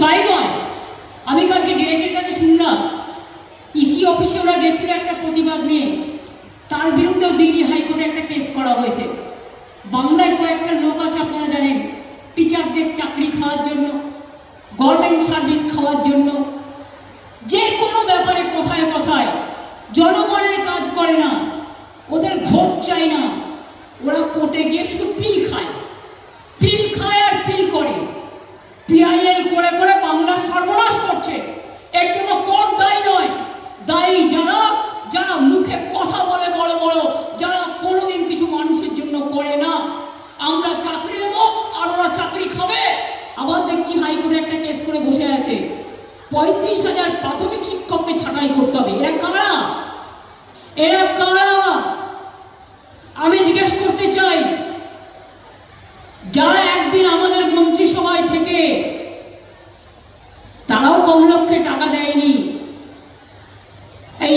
তাই নয়। আমি কালকে ডিরেক্টের কাছে শুনলাম ইসি অফিসে ওরা গেছিল একটা প্রতিবাদ নিয়ে। তার বিরুদ্ধেও দিল্লি হাইকোর্টে একটা কেস করা হয়েছে। বাংলায় কয়েকটা লোক আছে আপনারা জানেন টিচারদের চাকরি খাওয়ার জন্য গভর্নমেন্ট সার্ভিস খাওয়ার জন্য। যে কোনো ব্যাপারে কথায় কথায় জনগণের কাজ করে না, ওদের ভোট চাই না। ওরা কোর্টে গিয়ে শুধু পিল খায় পিল খায় আর পিল করে পিআইএল করে করে বাংলার সর্বনাশ করছে এর জন্য কোর্ট দায়ী নয় দায়ী যারা মুখে কথা বলে বড় বড়, যারা কোনোদিন কিছু মানুষের জন্য করে না। আমরা চাকরি দেবো আর ওরা চাকরি খাবে। আবার দেখছি হাইকোর্টে একটা কেস করে বসে আছে। পঁয়ত্রিশ হাজার প্রাথমিক শিক্ষককে ছাঁটাই করতে হবে। এরা কারা? এরা কারা? আমি জিজ্ঞেস করতে চাই, যারা একদিন আমাদের মন্ত্রিসভায় থেকে তারাও কম লক্ষে টাকা দেয়নি, এই